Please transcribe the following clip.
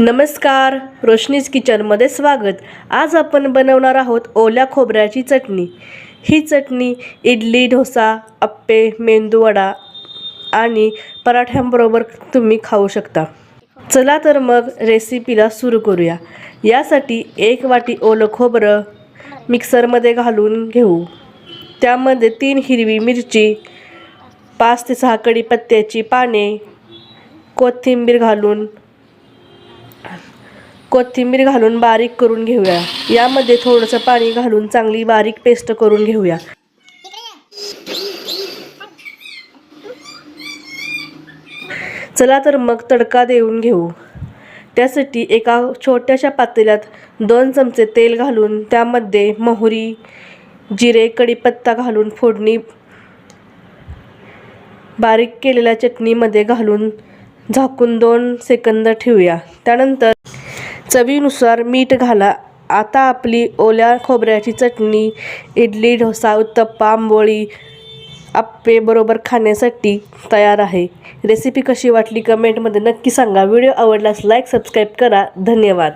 नमस्कार रोशनीज किचनमध्ये स्वागत. आज आपण बनवणार आहोत ओल्या खोबऱ्याची चटणी. ही चटणी इडली डोसा अप्पे मेंदूवडा आणि पराठ्यांबरोबर तुम्ही खाऊ शकता. चला तर मग रेसिपीला सुरू करूया. यासाठी एक वाटी ओलं खोबरं मिक्सरमध्ये घालून घेऊ. त्यामध्ये तीन हिरवी मिरची पाच ते सहा कढीपत्त्याची पाने कोथिंबीर घालून कोथिंबीर घालून बारीक करून घेऊया. यामध्ये थोडंसं पाणी घालून चांगली बारीक पेस्ट करून घेऊया. चला तर मग तडका देऊन घेऊ. त्यासाठी एका छोट्याशा पातेल्यात दोन चमचे तेल घालून त्यामध्ये मोहरी जिरे कढीपत्ता घालून फोडणी बारीक केलेल्या चटणीमध्ये घालून झाकून दोन सेकंद ठेवूया. त्यानंतर चवीनुसार मीठ घाला. आता आपली ओल्या खोबऱ्याची चटणी इडली डोसा उत्तप्पा आंबोळी आप्पे बरोबर खाण्यासाठी तयार आहे. रेसिपी कशी वाटली कमेंटमध्ये नक्की सांगा. व्हिडिओ आवडल्यास लाईक सबस्क्राईब करा. धन्यवाद.